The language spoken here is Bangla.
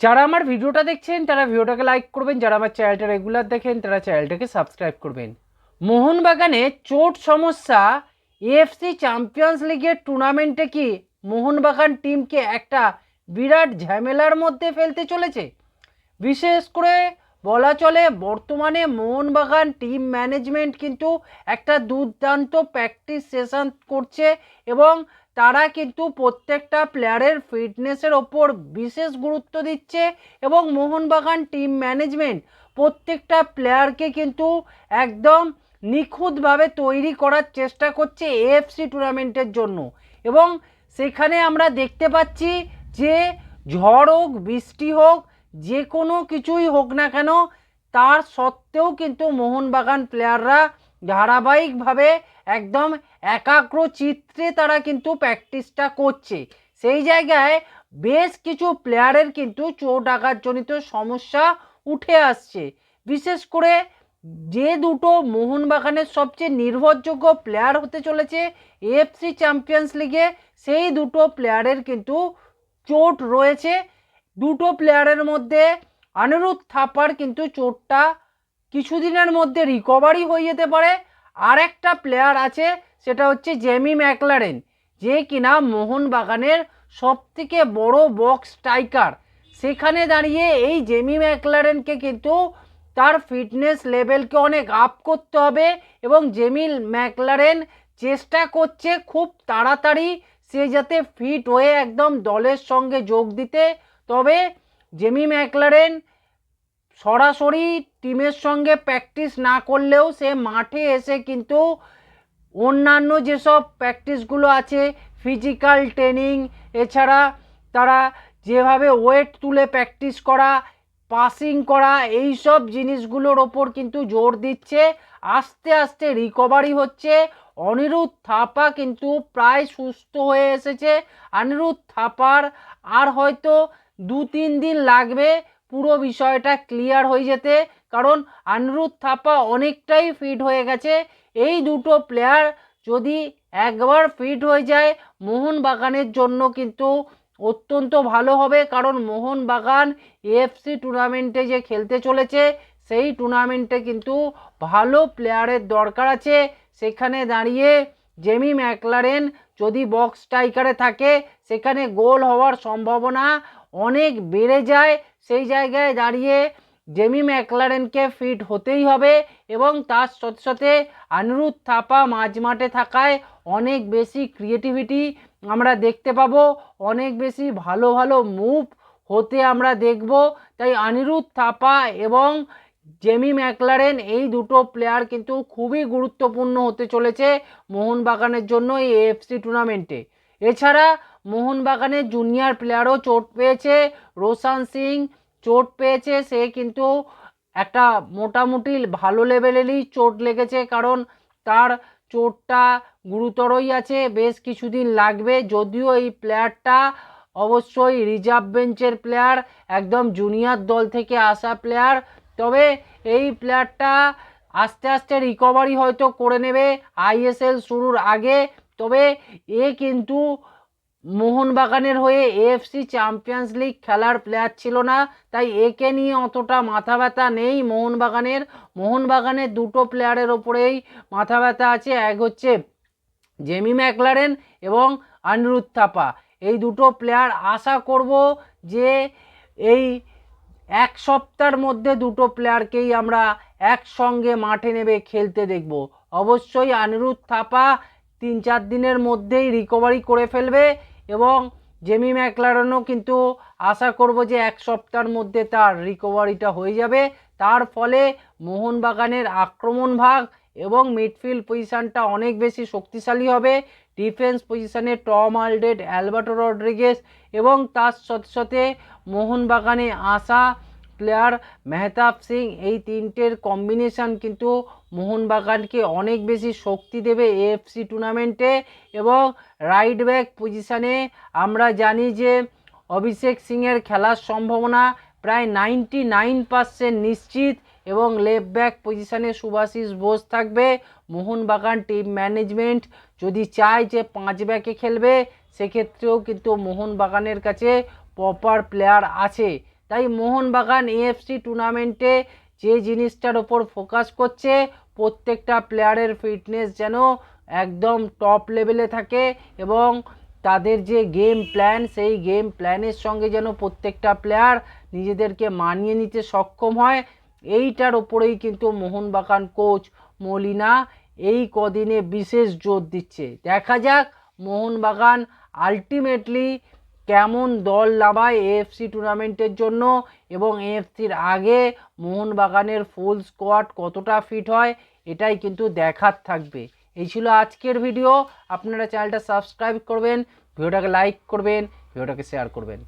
যারা আমার ভিডিওটা দেখছেন, তারা ভিডিওটাকে লাইক করবেন। যারা আমার চ্যানেলটা রেগুলার দেখেন, তারা চ্যানেলটাকে সাবস্ক্রাইব করবেন। মোহনবাগানে চোট সমস্যা এএফসি চ্যাম্পিয়ন্স লিগের টুর্নামেন্টে কি মোহনবাগান টিমকে একটা বিরাট ঝামেলার মধ্যে ফেলতে চলেছে? বিশেষ করে বলা চলে, বর্তমানে মোহনবাগান টিম ম্যানেজমেন্ট কিন্তু একটা দুর্দান্ত প্র্যাকটিস সেশন করছে এবং তারা কিন্তু প্রত্যেকটা প্লেয়ারের ফিটনেসের ওপর বিশেষ গুরুত্ব দিচ্ছে এবং মোহনবাগান টিম ম্যানেজমেন্ট প্রত্যেকটা প্লেয়ারকে কিন্তু একদম নিখুঁতভাবে তৈরি করার চেষ্টা করছে এএফসি টুর্নামেন্টের জন্য। এবং সেখানে আমরা দেখতে পাচ্ছি যে ঝড় হোক, বৃষ্টি হোক, যে কোনো কিছুই হোক না কেন, তার সত্ত্বেও কিন্তু মোহনবাগান প্লেয়াররা ধারাবাহিকভাবে একদম একাগ্র চিত্রে তারা কিন্তু প্র্যাকটিসটা করছে। সেই জায়গায় বেশ কিছু প্লেয়ারের কিন্তু চোট আঘাতজনিত সমস্যা উঠে আসছে। বিশেষ করে যে দুটো মোহনবাগানের সবচেয়ে নির্ভরযোগ্য প্লেয়ার হতে চলেছে এএফসি চ্যাম্পিয়ন্স লিগে সেই দুটো প্লেয়ারের কিন্তু চোট রয়েছে। দুটো প্লেয়ারের মধ্যে অনিরুদ্ধ থাপার কিন্তু চোটটা কিছুদিনের মধ্যে রিকভারি হয়ে যেতে পারে। আর একটা প্লেয়ার আছে, সেটা হচ্ছে জেমি ম্যাকলারেন যে কিনা মোহনবাগানের সবথেকে বড় বক্স স্ট্রাইকার সেখানে দাঁড়িয়ে এই জেমি ম্যাকলারেনকে কিন্তু তার ফিটনেস লেভেলকে অনেক আপ করতে হবে এবং জেমি ম্যাকলারেন চেষ্টা করছে খুব তাড়াতাড়ি সে যাতে ফিট হয়ে একদম দলের সঙ্গে যোগ দিতে। তবে জেমি ম্যাকলারেন সরাসরি টিমের সঙ্গে প্র্যাকটিস না করলেও সে মাঠে এসে কিন্তু অন্যান্য যেসব প্র্যাকটিসগুলো আছে, ফিজিক্যাল ট্রেনিং, এছাড়া তারা যেভাবে ওয়েট তুলে প্র্যাকটিস করা, পাসিং করা এই সব জিনিসগুলোর ওপর কিন্তু জোর দিচ্ছে। আস্তে আস্তে রিকভারি হচ্ছে। অনিরুদ্ধ থাপা কিন্তু প্রায় সুস্থ হয়ে এসেছে। অনিরুদ্ধ থাপার আর হয়তো দু তিন দিন লাগবে। পুরো বিষয়টা ক্লিয়ার হয়ে যেতে, কারণ অনিরুদ্ধ থাপা অনেকটাই ফিট হয়ে গেছে। এই দুটো প্লেয়ার যদি একবার ফিট হয়ে যায়, মোহনবাগানের জন্য কিন্তু অত্যন্ত ভালো হবে। কারণ মোহনবাগান এএফসি টুর্নামেন্টে যে খেলতে চলেছে, সেই টুর্নামেন্টে কিন্তু ভালো প্লেয়ারের দরকার আছে। সেখানে দাঁড়িয়ে জেমি ম্যাকলারেন যদি বক্স স্ট্রাইকারে থাকে, সেখানে গোল হওয়ার সম্ভাবনা অনেক বেড়ে যায়। সেই জায়গায় দাঁড়িয়ে জেমি ম্যাকলারেনকে ফিট হতেই হবে এবং তার সাথে সাথে অনিরুদ্ধ থাপা মাঝ মাঠে থাকায় অনেক বেশি ক্রিয়েটিভিটি আমরা দেখতে পাবো, অনেক বেশি ভালো ভালো মুভ হতে আমরা দেখব। তাই অনিরুদ্ধ থাপা এবং জেমি ম্যাকলারেন এই দুটো প্লেয়ার কিন্তু খুবই গুরুত্বপূর্ণ হতে চলেছে মোহনবাগানের জন্য এই এএফসি টুর্নামেন্টে এছাড়া মোহনবাগানের জুনিয়র প্লেয়ারও চোট পেয়েছে, রোশান সিং চোট পেয়েছে, সে কিন্তু একটা মোটামুটি ভালো লেভেলেরই চোট লেগেছে কারণ তার চোটটা গুরুতরই আছে, বেশ কিছুদিন লাগবে, যদিও এই প্লেয়ারটা অবশ্যই রিজার্ভ বেঞ্চের প্লেয়ার একদম জুনিয়র দল থেকে আসা প্লেয়ার তবে এই প্লেয়ারটা আস্তে আস্তে রিকভারি হয়তো করে নেবে আইএসএল শুরুর আগে। তবে এ কিন্তু মোহনবাগানের হয়ে এএফসি চ্যাম্পিয়ন্স লিগ খেলার প্লেয়ার ছিল না, তাই একে নিয়ে অতটা মাথা ব্যথা নেই মোহনবাগানের। মোহনবাগানের দুটো প্লেয়ারের ওপরেই মাথা ব্যথা আছে, এক হচ্ছে জেমি ম্যাকলারেন এবং অনিরুদ্ধ থাপা। এই দুটো প্লেয়ার আশা করব যে এই এক সপ্তাহের মধ্যে দুটো প্লেয়ারকেই আমরা একসঙ্গে মাঠে নেবে খেলতে দেখব। অবশ্যই অনিরুদ্ধ থাপা তিন চার দিনের মধ্যেই রিকভারি করে ফেলবে এবং জেমি ম্যাকলারনও কিন্তু আশা করব যে এক সপ্তাহের মধ্যে তার রিকভারিটা হয়ে যাবে। তার ফলে মোহনবাগানের আক্রমণ ভাগ এবং মিডফিল্ড পজিশানটা অনেক বেশি শক্তিশালী হবে। ডিফেন্স পজিশানে টম আলডেড, অ্যালবার্টো রড্রিগেস এবং তার সাথে সাথে মোহনবাগানে আসা প্লেয়ার মেহতাব সিং। এই তিনটের কম্বিনেশান কিন্তু মোহনবাগানকে অনেক বেশি শক্তি দেবে এএফসি টুর্নামেন্টে এবং রাইট ব্যাক পজিশানে আমরা জানি যে অভিষেক সিংয়ের খেলার সম্ভাবনা প্রায় নাইনটি নাইন পার্সেন্ট নিশ্চিত। এবং লেফট ব্যাক পজিশানে সুভাশিস বোস থাকবে। মোহনবাগান টিম ম্যানেজমেন্ট যদি চায় যে পাঁচ ব্যাকে খেলবে, সেক্ষেত্রেও কিন্তু মোহনবাগানের কাছে প্রপার প্লেয়ার আছে। তাই মোহনবাগান এএফসি টুর্নামেন্টে যে জিনিসটার ওপর ফোকাস করছে, প্রত্যেকটা প্লেয়ারের ফিটনেস যেন একদম টপ লেভেলে থাকে এবং তাদের যে গেম প্ল্যান সেই গেম প্ল্যানের সঙ্গে যেন প্রত্যেকটা প্লেয়ার নিজেদেরকে মানিয়ে নিতে সক্ষম হয়। এইটার ওপরেই কিন্তু মোহনবাগান কোচ মলিনা এই কদিনে বিশেষ জোর দিচ্ছে। দেখা যাক মোহনবাগান আলটিমেটলি কেমন দল নামায় এএফসি টুর্নামেন্টের জন্য এবং এএফসির আগে মোহনবাগানের ফুল স্কোয়াড কতটা ফিট হয় এটাই কিন্তু দেখার থাকবে। এই ছিল আজকের ভিডিও আপনারা চ্যানেলটা সাবস্ক্রাইব করবেন ভিডিওটাকে লাইক করবেন ভিডিওটাকে শেয়ার করবেন।